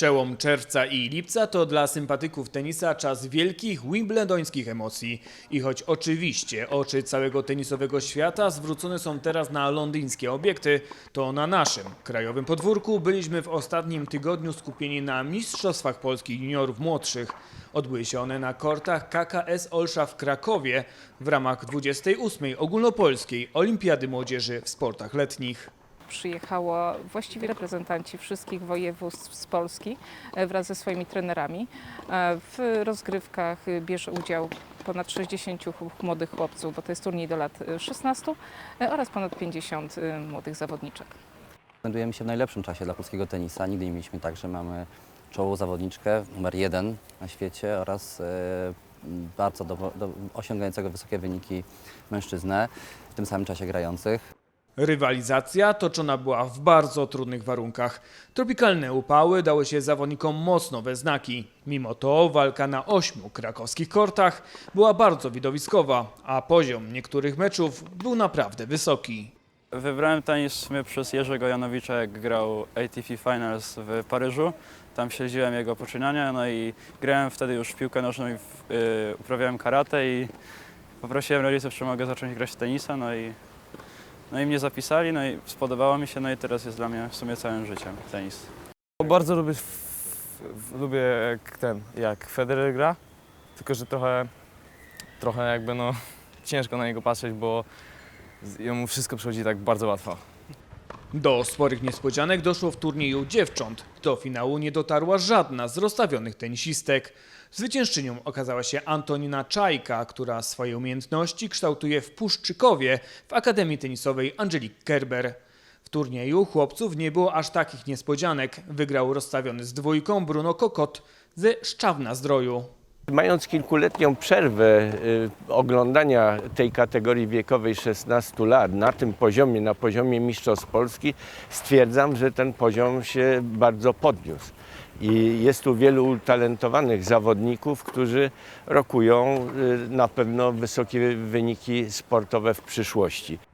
Przełom czerwca i lipca to dla sympatyków tenisa czas wielkich wimbledońskich emocji. I choć oczywiście oczy całego tenisowego świata zwrócone są teraz na londyńskie obiekty, to na naszym krajowym podwórku byliśmy w ostatnim tygodniu skupieni na Mistrzostwach Polski Juniorów Młodszych. Odbyły się one na kortach KKS Olsza w Krakowie w ramach 28. ogólnopolskiej Olimpiady Młodzieży w sportach letnich. Przyjechało właściwie reprezentanci wszystkich województw z Polski e, wraz ze swoimi trenerami. E, W rozgrywkach bierze udział ponad 60 chłop- młodych chłopców, bo to jest turniej do lat e, 16 e, oraz ponad 50 e, młodych zawodniczek. Znajdujemy się w najlepszym czasie dla polskiego tenisa. Nigdy nie mieliśmy tak, że mamy czołową zawodniczkę, numer jeden na świecie oraz bardzo do, do, osiągającego wysokie wyniki mężczyznę, w tym samym czasie grających. Rywalizacja toczona była w bardzo trudnych warunkach. Tropikalne upały dały się zawodnikom mocno we znaki. Mimo to walka na ośmiu krakowskich kortach była bardzo widowiskowa, a poziom niektórych meczów był naprawdę wysoki. Wybrałem tenis w sumie przez Jerzego Janowicza, jak grał ATP Finals w Paryżu. Tam śledziłem jego poczynania, no i grałem wtedy już w piłkę nożną i w, y, uprawiałem karate i poprosiłem rodziców, czy mogę zacząć grać w tenisa, no i, no i mnie zapisali, no i spodobało mi się, no i teraz jest dla mnie w sumie całym życiem tenis. Bardzo lubię, lubię jak ten, jak Federer gra, tylko że trochę, trochę jakby no ciężko na niego patrzeć, bo jemu wszystko przychodzi tak bardzo łatwo. Do sporych niespodzianek doszło w turnieju dziewcząt. Do finału nie dotarła żadna z rozstawionych tenisistek. Zwyciężczynią okazała się Antonina Czajka, która swoje umiejętności kształtuje w Puszczykowie w Akademii Tenisowej Angelique Kerber. W turnieju chłopców nie było aż takich niespodzianek. Wygrał rozstawiony z dwójką Bruno Kokot ze Szczawna Zdroju. Mając kilkuletnią przerwę y, oglądania tej kategorii wiekowej 16 lat na tym poziomie, na poziomie Mistrzostw Polski, stwierdzam, że ten poziom się bardzo podniósł. I jest tu wielu utalentowanych zawodników, którzy rokują y, na pewno wysokie wyniki sportowe w przyszłości.